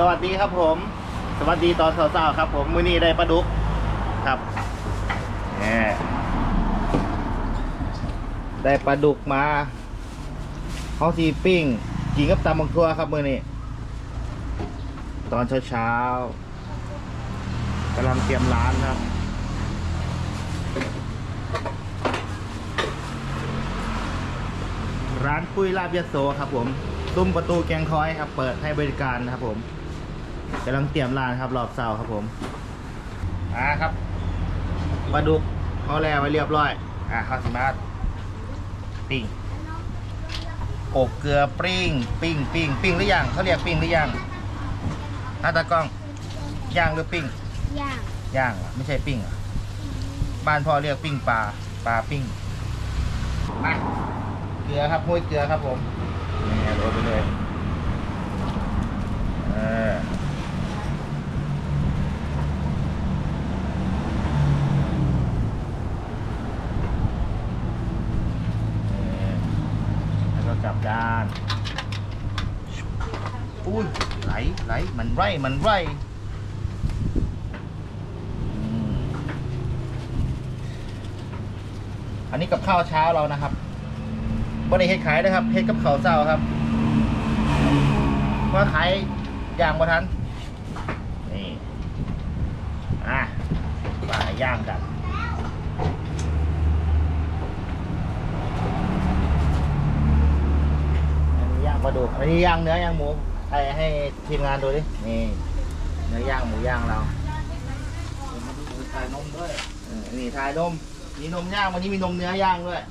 สวัสดีครับผม สวัสดีตอนเช้าๆครับ ผมมือนี้ได้ปลาดุกครับได้ปลาดุกมาเขาสีปิ้งกินกับตำบักทั่วครับมือนี้ ตอนเช้าๆกำลังเตรียมร้านครับร้านปุ้ยลาบยโสครับผมซุ้มประตูแกงคอยครับ เปิดให้บริการนะครับผม กำลังเตรียมร้านครับรอบเสาร์ครับผมอ่าครับปลาดุกเขาแล้วไว้เรียบร้อยอ่าข้าวสมาร์ทปิ้งอบเกลือปิ้งปิ้งปิ้งปิ้งหรือยังเขาเรียกปิ้งหรือยังหน้าตากล้องย่างหรือปิ้งย่างย่างเหรอไม่ใช่ปิ้งเหรอบ้านพ่อเรียกปิ้งปลาปลาปิ้งมาเกลือครับห้วยเกลือครับผมนี่โรยไปเลยเออนี่แล้วก็กลับด้านอุ้ยไหลไหล มันไรมันไร่อันนี้กับข้าวเช้าเรานะครับบริเฮ็ดขายนะครับเฮ็ดกับข้าวเช้าครับเพราขายย่างบ่ทันนี่อะปลาย่างกันอันนี้ย่างปลาดุกอันนี้ย่างเนื้อย่างหมู ให้ให้ทีมงานดูดิ นี่เนื้อย่างหมูย่างเราใส่นมด้วยเออนี่ทายนม มีนมย่างวันนี้มีนมเนื้อย่างด้วย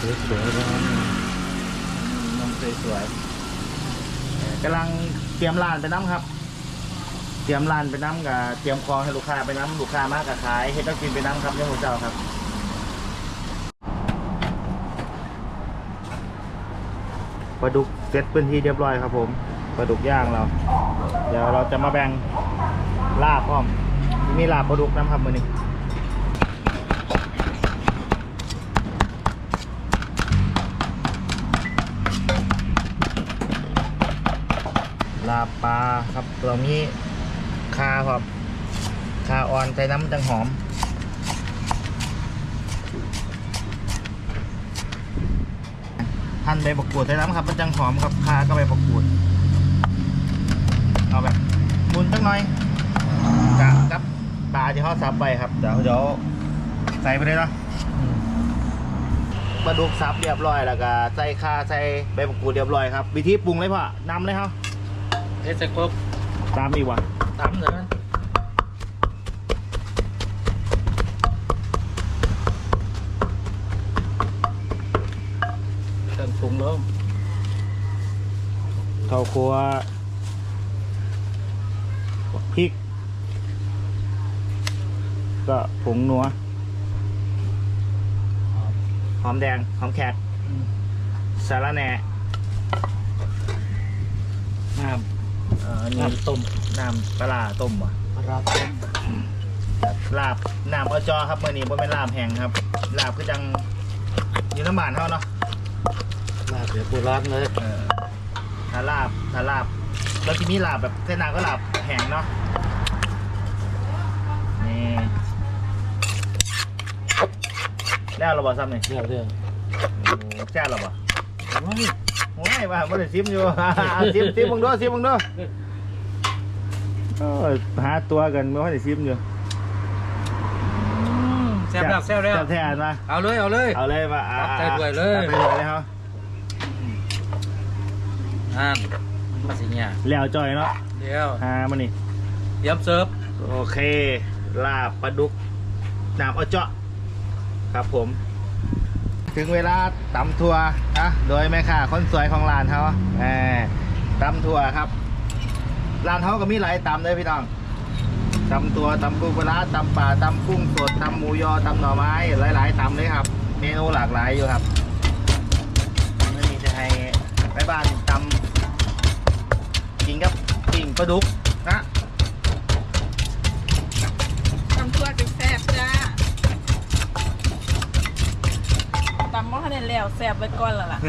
สวยๆเลยนมสวยๆเออกำลังเตรียมร้านไปน้ำครับ เตรียมร้านไปน้ำกับเตรียมของให้ลูกค้าไปน้ำลูกค้ามากกับขายเฮ็ดต้องกินไปน้ำครับเรื่องหัวเจ้าครับ ปลาดุกเสร็จพื้นที่เรียบร้อยครับผมปลาดุกย่างเรา เดี๋ยวเราจะมาแบ่งลาบพร้อมมีลาบปลาดุกน้ำครับมือนี้ลาบปลาครับเรามีคาครับคาอ่อนใส่น้ำจังหอม ท่านใบประกวดใส่น้ำครับมันจังหอมครับคาก็ใบประกวดเอาแบบหมุนจังหน่อยกะกับปลาที่เขาสับไปครับเดี๋ยวเดี๋ยวใส่ไปเลยเนาะปลาดุกสับเรียบร้อยแล้วก็ใส่คาใส่ใบประกวดเรียบร้อยครับ วิธีปรุงเลยพ่อนำเลยครับเฮ็ดเสร็จครบตามอีกวะตำเลยมัน เครื่องปรุงเริ่มข้าวคั่วพริก ก็ผงนัว หอมแดง หอมแขกสาระแหน่น้เอ่อำอันนี้น้ำต้ม น้ำปลาร้าต้มว่ะปลาร้าต้มลาบน้ำอจอครับเมื่อนี้บ่เป็นลาบแห้งครับ ลาบคือจังอยู่น้ำบานเท่าเนาะ ลาบเดี๋ยวโบราณเลยเออถ้าลาบถ้าลาบแล้วที่มีลาบแบบเส้นนาก็ลาบแห้งเนาะนี่แล้วเราบอกซ้ำนี่เรื่องเรื่องแจ้าเราบอกโอ้ยโอ้ยว่าไม่ได้ซิมอยู่ ซิมซิมมึงด้วยซิมมึงด้วยโอ้ยหาตัวกันไม่ค่อยได้ซิมอยู่แซ่บแล้วแซ่บแล้วแซ่บแท้มาเอาเลยเอาเลยเอาเลยมาอ่าตัดใจด้วยเลยตัดใจด้วยเลยครับ อ่านมาสิเนี่ยแล้วจอยเนาะเดี๋ยวหามานี่เตรียมเสิร์ฟโอเค ลาบปลาดุกน้ำเอาเจาะครับผม ถึงเวลาตำทัวนะโดยแม่ค้าคนสวยของร้านเขาแหมตำทัวครับร้านเขาก็มีหลายตำเลยพี่น้องตำตัวตำปูปลาร้าตำป่าตำกุ้งสดตำหมูยอตำหน่อไม้ หลาย ๆตำเลยครับ เมนูหลากหลายอยู่ครับไม่มีจะให้ไปบ้านตำ จริงครับปิ่งปลาดุกนะตำทั่วจนแซ่บจ้าตำหม้อคะแนนแล้วแซ่บไว้ก่อนและล่ะ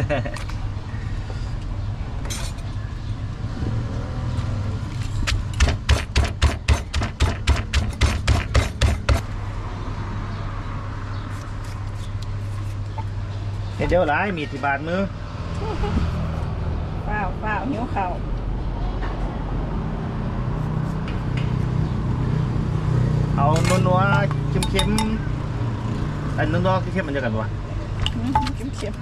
เดี๋ยวไล่มีดที่บาดมือเปล่าเปล่าหิ้วเข่า เค็มๆอันนัวๆเค็มๆมันจะกันวะเข็มเข็ม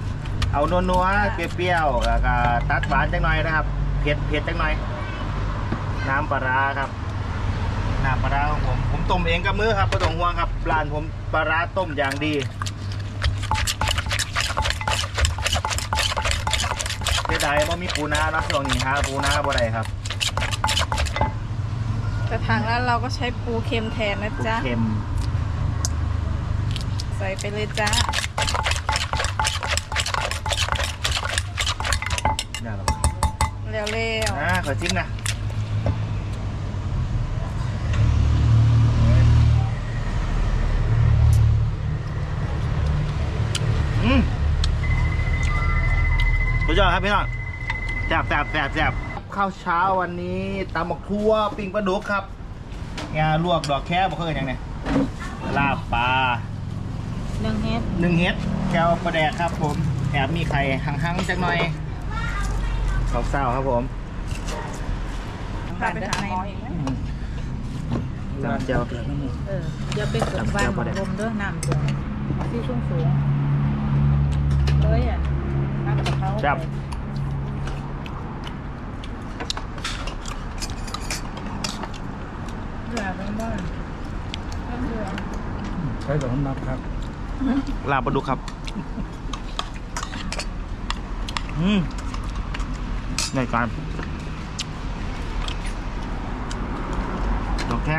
เอานัวๆเปรี้ยวๆแล้วก็ตัดหวานจังหน่อยนะครับเผ็ดเผ็ดจังหน่อย น้ำปลาร้าครับน้ำปลาร้าของผมผมต้มเองกับมือครับไม่ต้องห่วงครับร้านผมปลาร้าต้มอย่างดีเสียดายว่ามีปูนาเนาะช่วงนี้หาปูนาบ่ได้ครับ แต่ทางร้านเราก็ใช้ปูเค็มแทนนะปูจ๊ะเค็ม ใส่ไปเลยจ้าได้หรอเร็วอ่าขอจิ้มนะอืมสุดยอดครับพี่น้องแซ่บแซ่บแซ่บแซ่บข้าวเช้าวันนี้ตำหมกทั่วปิ้งปลาดุกครับงาลวกดอกแค่บอกเคยยังไงลาบปลา หนึ่งเฮ็ดหนึ่งเฮ็ดแก้วปลาแดกครับผมแอบมีไข่หังๆจักหน่อยข้าวเศร้าครับผมพาไปหาหมออีกไหมน้ำเจียวเอออย่าไปกดวางของลมเด้อน้ำสูงที่สูงสูงเลยอะน้ำกับเขาจับเรือเป็นบ้านใช้แบบนับครับ ลาบปลาดุกครับ อืมในการดอกแค่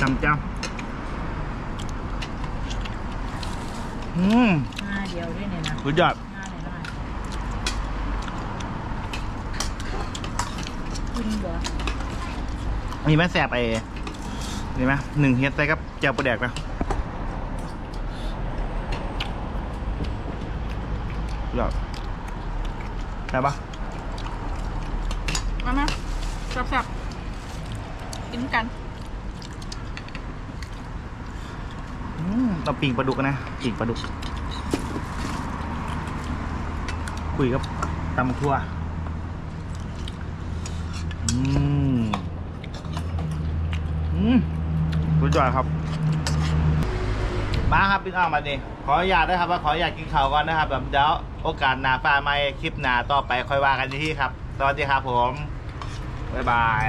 จำเจ้าอืมห้าเดียวด้วยเนี่ยนะสุดยอดห้าเลยนะกินบ่มีแม่แสบไอ้นี่ไหมหนึ่งเฮ็ดใส่กับแจ่วปลาแดกนะสุด ยอดได้ปะมามาสับๆกินกันอืมเราปิ่งปลาดุกกันนะปิ่งปลาดุก คุยกับตำทั่วอืมอืมสุดยอดครับ มาครับพี่น้องมาดิขออนุญาตนะครับว่าขออนุญาตกินข้าวก่อนนะครับแบบเดี๋ยวโอกาสหน้าฟ้าไม่คลิปหน้าต่อไปค่อยว่ากันที่ครับ สวัสดีครับผมบ๊ายบาย